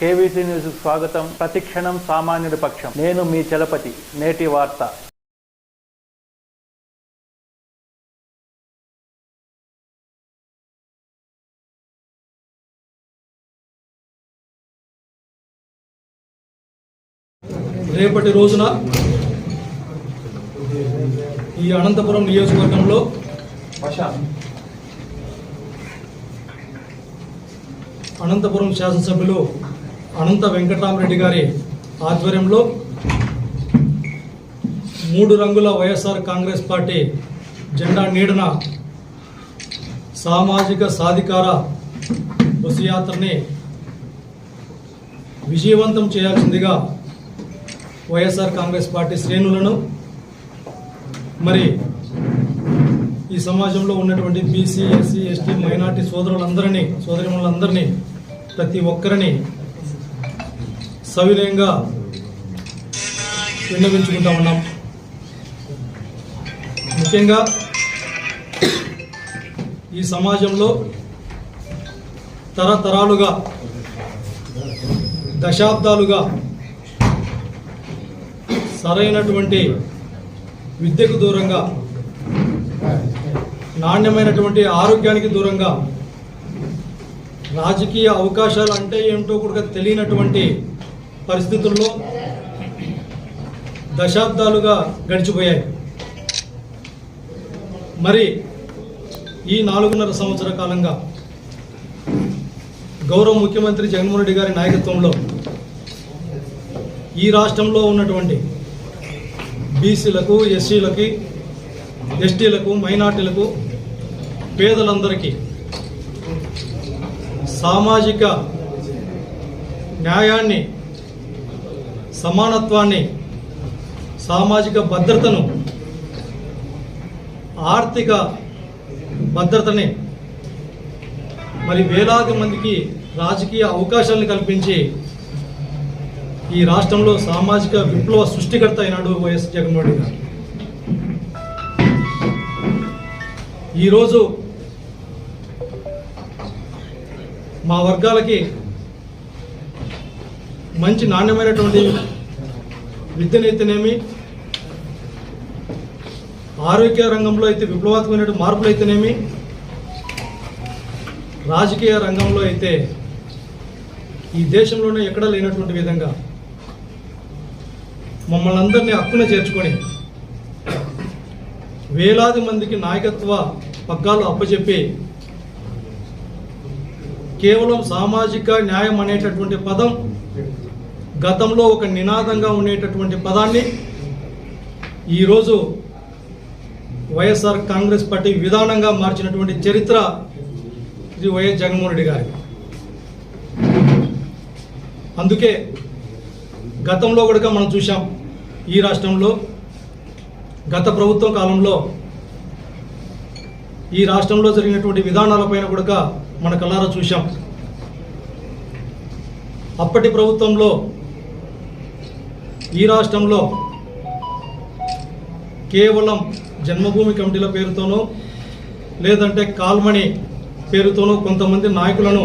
KVC news స్వాగతం. ప్రతిక్షణం సామాన్యుడి పక్షం. నేను మీ చలపతి. నేటి వార్త. రేపటి రోజున ఈ అనంతపురం నియోజకవర్గంలో అనంతపురం శాసనసభ్యులు అనంత వెంకటరామరెడ్డి గారి ఆధ్వర్యంలో మూడు రంగుల వైఎస్ఆర్ కాంగ్రెస్ పార్టీ జెండా నీడన సామాజిక సాధికార బస్సు యాత్రని విజయవంతం చేయాల్సిందిగా వైఎస్ఆర్ కాంగ్రెస్ పార్టీ శ్రేణులను మరి ఈ సమాజంలో ఉన్నటువంటి బీసీ ఎస్సీ ఎస్టీ మైనార్టీ సోదరులందరినీ సోదరిమణులందరినీ ప్రతి ఒక్కరిని సవినయంగా విన్నవించుకుంటా ఉన్నాం. ముఖ్యంగా ఈ సమాజంలో తరతరాలుగా దశాబ్దాలుగా సరైనటువంటి విద్యకు దూరంగా నాణ్యమైనటువంటి ఆరోగ్యానికి దూరంగా రాజకీయ అవకాశాలు అంటే ఏమిటో కూడా తెలియనటువంటి పరిస్థితుల్లో దశాబ్దాలుగా గడిచిపోయాయి. మరి ఈ నాలుగున్నర సంవత్సర కాలంగా గౌరవ ముఖ్యమంత్రి జగన్మోహన్ రెడ్డి గారి నాయకత్వంలో ఈ రాష్ట్రంలో ఉన్నటువంటి బీసీలకు ఎస్సీలకి ఎస్టీలకు మైనార్టీలకు పేదలందరికీ సామాజిక న్యాయాన్ని సమానత్వాన్ని సామాజిక భద్రతను ఆర్థిక భద్రతని మరి వేలాది మందికి రాజకీయ అవకాశాలను కల్పించి ఈ రాష్ట్రంలో సామాజిక విప్లవ సృష్టికర్త అయినాడు వైఎస్ జగన్మోహన్ రెడ్డి గారు. ఈరోజు మా వర్గాలకి మంచి నాణ్యమైనటువంటి విద్యనైతేనేమి ఆరోగ్య రంగంలో అయితే విప్లవాత్మకమైన మార్పులు అయితేనేమి రాజకీయ రంగంలో అయితే ఈ దేశంలోనే ఎక్కడా లేనటువంటి విధంగా మమ్మల్ని అందరినీ హక్కున చేర్చుకొని వేలాది మందికి నాయకత్వ పగ్గాలు అప్పచెప్పి కేవలం సామాజిక న్యాయం అనేటటువంటి పదం గతంలో ఒక నినాదంగా ఉండేటటువంటి పదాన్ని ఈరోజు వైఎస్ఆర్ కాంగ్రెస్ పార్టీ విధానంగా మార్చినటువంటి చరిత్ర శ్రీ వైఎస్ జగన్మోహన్ రెడ్డి గారి. అందుకే గతంలో కూడా మనం చూసాం ఈ రాష్ట్రంలో గత ప్రభుత్వం కాలంలో ఈ రాష్ట్రంలో జరిగినటువంటి విధానాలపైన కూడా మన కళ్ళారా చూసాం అప్పటి ప్రభుత్వంలో ఈ రాష్ట్రంలో కేవలం జన్మభూమి కమిటీల పేరుతోనో లేదంటే కాల్మణి పేరుతోనో కొంతమంది నాయకులను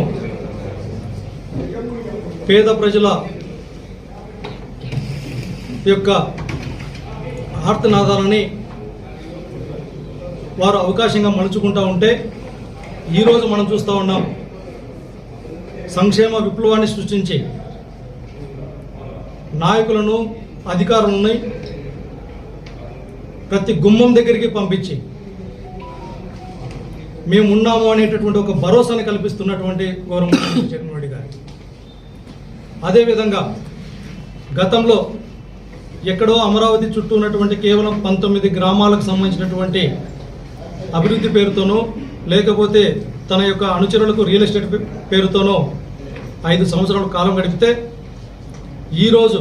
పేద ప్రజల యొక్క ఆర్తనాదాలని వారు అవకాశంగా మలుచుకుంటూ ఉంటే ఈరోజు మనం చూస్తూ ఉన్నాం సంక్షేమ విప్లవాన్ని సృష్టించి నాయకులను అధికారులని ప్రతి గుమ్మం దగ్గరికి పంపించి మేము ఉన్నాము అనేటటువంటి ఒక భరోసాని కల్పిస్తున్నటువంటి గౌరవ జగన్మోహన్ రెడ్డి గారు. అదేవిధంగా గతంలో ఎక్కడో అమరావతి చుట్టూ ఉన్నటువంటి కేవలం పంతొమ్మిది గ్రామాలకు సంబంధించినటువంటి అభివృద్ధి పేరుతోనో లేకపోతే తన యొక్క అనుచరులకు రియల్ ఎస్టేట్ పేరుతోనో ఐదు సంవత్సరాల కాలం గడిపితే ఈరోజు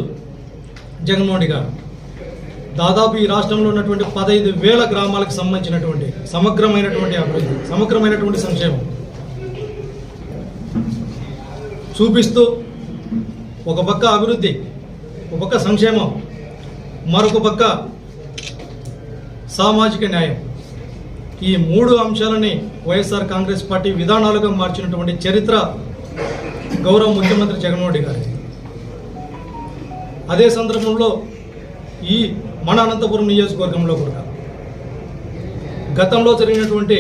జగన్మోహన్ గారు దాదాపు ఈ రాష్ట్రంలో ఉన్నటువంటి పదహైదు వేల గ్రామాలకు సంబంధించినటువంటి సమగ్రమైనటువంటి అభివృద్ధి సమగ్రమైనటువంటి సంక్షేమం చూపిస్తూ ఒక పక్క అభివృద్ధి ఒక పక్క సంక్షేమం మరొక పక్క సామాజిక న్యాయం. ఈ మూడు అంశాలని వైఎస్ఆర్ కాంగ్రెస్ పార్టీ విధానాలుగా మార్చినటువంటి చరిత్ర గౌరవ ముఖ్యమంత్రి జగన్మోహన్ రెడ్డి గారికి అదే సందర్భంలో ఈ మన అనంతపురం నియోజకవర్గంలో కూడా గతంలో జరిగినటువంటి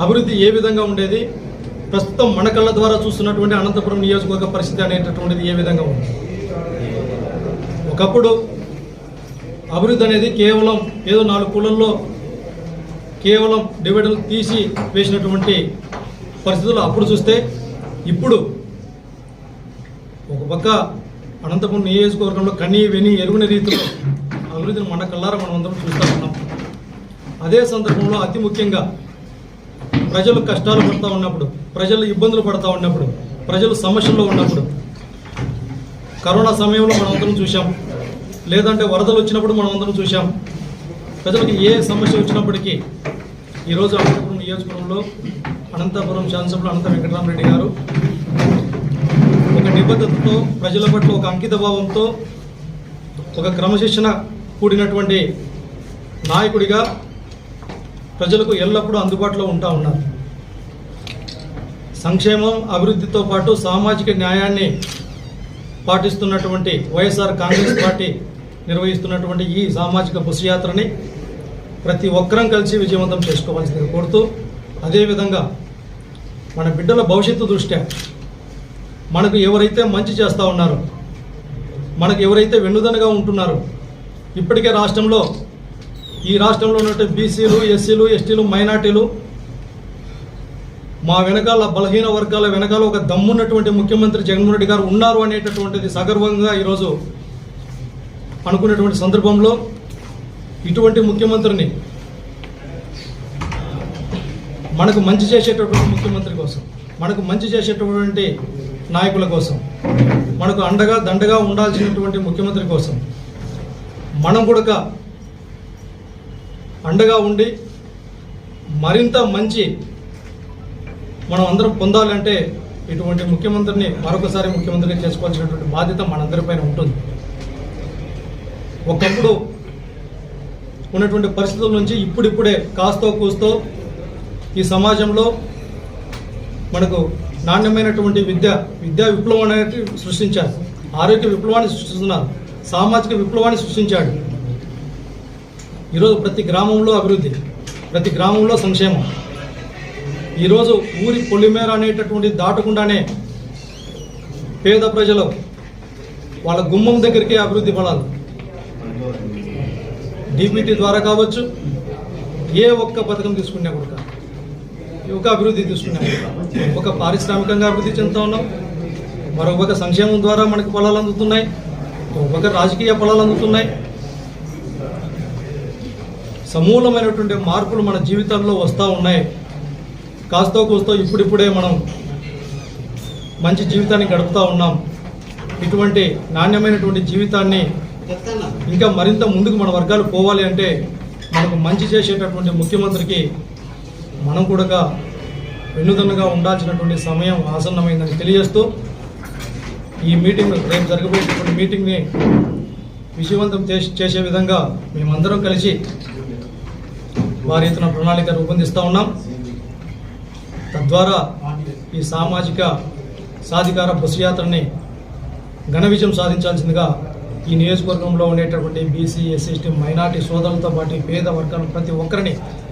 అభివృద్ధి ఏ విధంగా ఉండేది ప్రస్తుతం మన కళ్ళ ద్వారా చూస్తున్నటువంటి అనంతపురం నియోజకవర్గ పరిస్థితి అనేటటువంటిది ఏ విధంగా ఉంది? ఒకప్పుడు అభివృద్ధి అనేది కేవలం ఏదో నాలుగు కులల్లో కేవలం డివిడెండ్ తీసి వేసినటువంటి పరిస్థితులు అప్పుడు చూస్తే ఇప్పుడు ఒక పక్క అనంతపురం నియోజకవర్గంలో కనీ వెని ఎరుగుని రీతిలో అభివృద్ధిని మన కళ్ళారా మనం అందరం చూస్తూ ఉన్నాం. అదే సందర్భంలో అతి ముఖ్యంగా ప్రజలు కష్టాలు పడుతూ ఉన్నప్పుడు ప్రజలు ఇబ్బందులు పడుతూ ఉన్నప్పుడు ప్రజలు సమస్యల్లో ఉన్నప్పుడు కరోనా సమయంలో మనం అందరం చూసాం లేదంటే వరదలు వచ్చినప్పుడు మనం అందరం చూసాం ప్రజలకు ఏ సమస్య వచ్చినప్పటికీ ఈరోజు అనంతపురం నియోజకవర్గంలో అనంతపురం శాసనసభ్యులు అనంత వెంకటరామరెడ్డి గారు ఒక నిబద్ధతతో ప్రజల పట్ల ఒక అంకిత భావంతో ఒక క్రమశిక్షణ కూడినటువంటి నాయకుడిగా ప్రజలకు ఎల్లప్పుడూ అందుబాటులో ఉంటా ఉన్నారు. సంక్షేమం అభివృద్ధితో పాటు సామాజిక న్యాయాన్ని పాటిస్తున్నటువంటి వైఎస్ఆర్ కాంగ్రెస్ పార్టీ నిర్వహిస్తున్నటువంటి ఈ సామాజిక బుసయాత్రని ప్రతి ఒక్కరం కలిసి విజయవంతం చేసుకోవాల్సిందిగా కోరుతూ అదేవిధంగా మన బిడ్డల భవిష్యత్తు దృష్ట్యా మనకు ఎవరైతే మంచి చేస్తూ ఉన్నారో మనకు ఎవరైతే వెన్నుదనగా ఉంటున్నారో ఇప్పటికే రాష్ట్రంలో ఈ రాష్ట్రంలో ఉన్నటువంటి బీసీలు ఎస్సీలు ఎస్టీలు మైనార్టీలు మా వెనకాల బలహీన వర్గాల వెనకాల ఒక దమ్మున్నటువంటి ముఖ్యమంత్రి జగన్మోహన్ రెడ్డి గారు ఉన్నారు అనేటటువంటిది సగర్వంగా ఈరోజు అనుకునేటువంటి సందర్భంలో ఇటువంటి ముఖ్యమంత్రిని మనకు మంచి చేసేటటువంటి ముఖ్యమంత్రి కోసం మనకు మంచి చేసేటటువంటి నాయకుల కోసం మనకు అండగా దండగా ఉండాల్సినటువంటి ముఖ్యమంత్రి కోసం మనం కూడా అండగా ఉండి మరింత మంచి మనం అందరం పొందాలంటే ఇటువంటి ముఖ్యమంత్రిని మరొకసారి ముఖ్యమంత్రిని చేసుకోవాల్సినటువంటి బాధ్యత మనందరిపైన ఉంటుంది. ఒకప్పుడు ఉన్నటువంటి పరిస్థితుల నుంచి ఇప్పుడిప్పుడే కాస్తో కూస్తో ఈ సమాజంలో మనకు నాణ్యమైనటువంటి విద్య విద్యా విప్లవం అనేది సృష్టించారు ఆరోగ్య విప్లవాన్ని సృష్టిస్తున్నారు సామాజిక విప్లవాన్ని సృష్టించాడు. ఈరోజు ప్రతి గ్రామంలో అభివృద్ధి ప్రతి గ్రామంలో సంక్షేమం. ఈరోజు ఊరి పొలిమేర అనేటటువంటి దాటకుండానే పేద ప్రజలు వాళ్ళ గుమ్మం దగ్గరికి అభివృద్ధి పడాలి డిబిటీ ద్వారా కావచ్చు ఏ ఒక్క పథకం తీసుకున్నా కూడా. యువక అభివృద్ధి తీసుకున్నా ఒక పారిశ్రామికంగా అభివృద్ధి చెందుతూ ఉన్నాం. మరొక సంక్షేమం ద్వారా మనకు ఫలాలు అందుతున్నాయి. ఒక రాజకీయ ఫలాలు అందుతున్నాయి. సమూలమైనటువంటి మార్పులు మన జీవితంలో వస్తూ ఉన్నాయి. కాస్తో కూస్తో ఇప్పుడిప్పుడే మనం మంచి జీవితాన్ని గడుపుతూ ఉన్నాం. ఇటువంటి నాణ్యమైనటువంటి జీవితాన్ని ఇంకా మరింత ముందుకు మన వర్గాలు పోవాలి అంటే మనకు మంచి చేసేటటువంటి ముఖ్యమంత్రికి మనం కూడా వెన్నుదన్నుగా ఉండాల్సినటువంటి సమయం ఆసన్నమైందని తెలియజేస్తూ ఈ మీటింగ్ రేపు జరగబోయేటువంటి మీటింగ్ని విజయవంతం చేసే విధంగా మేమందరం కలిసి వారి ఎత్తున ప్రణాళిక రూపొందిస్తూ ఉన్నాం. తద్వారా ఈ సామాజిక సాధికార బస్సు యాత్రని ఘన విజయం సాధించాల్సిందిగా ఈ నియోజకవర్గంలో ఉండేటటువంటి బీసీ ఎస్సీ ఎస్టీ మైనార్టీ సోదరులతో పాటు పేద వర్గాల ప్రతి ఒక్కరిని